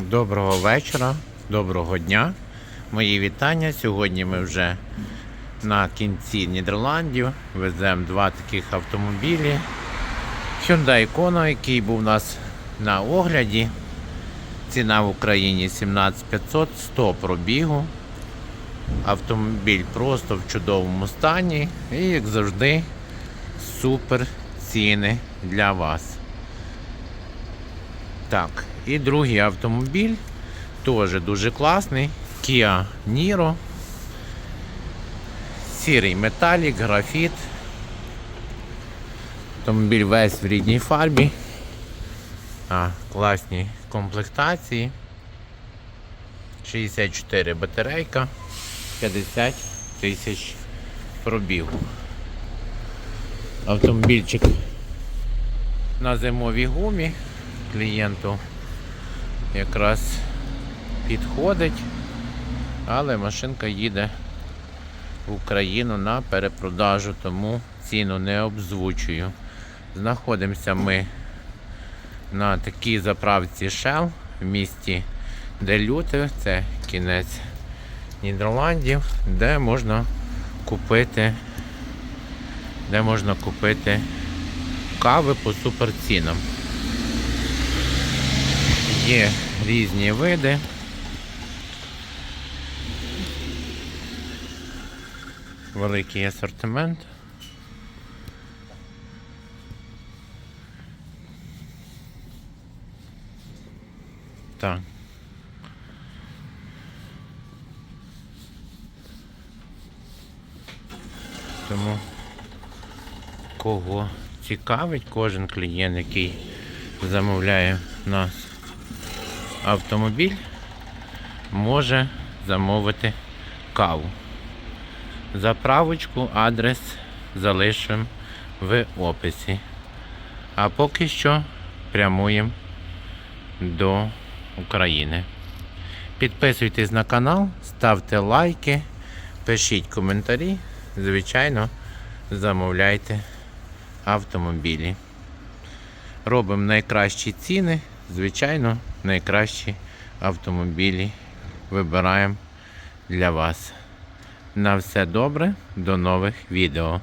Доброго вечора, доброго дня. Мої вітання. Сьогодні ми вже на кінці Нідерландів. Веземо два таких автомобілі. Hyundai Kona, який був у нас на огляді. Ціна в Україні 17500, 100 пробігу. Автомобіль просто в чудовому стані. І, як завжди, супер ціни для вас. Так, і другий автомобіль теж дуже класний. Kia Niro. Сірий металік, графіт. Автомобіль весь в рідній фарбі. А, класні комплектації. 64 батарейка, 50 тисяч пробігу. Автомобільчик на зимовій гумі клієнту якраз підходить, але машинка їде в Україну на перепродажу, тому ціну не обзвучую. Знаходимося ми на такій заправці Shell в місті Делюти, це кінець Нідерландів, де можна купити, де можна купити кави по суперцінам. Є різні види. Великий асортимент. Так. Тому кого цікавить, кожен клієнт, який замовляє нас автомобіль, може замовити каву. Заправочку, адрес залишимо в описі. А поки що прямуємо до України. Підписуйтесь на канал, ставте лайки, пишіть коментарі. Звичайно, замовляйте автомобілі. Робимо найкращі ціни, звичайно, найкращі автомобілі вибираємо для вас. На все добре, до нових відео.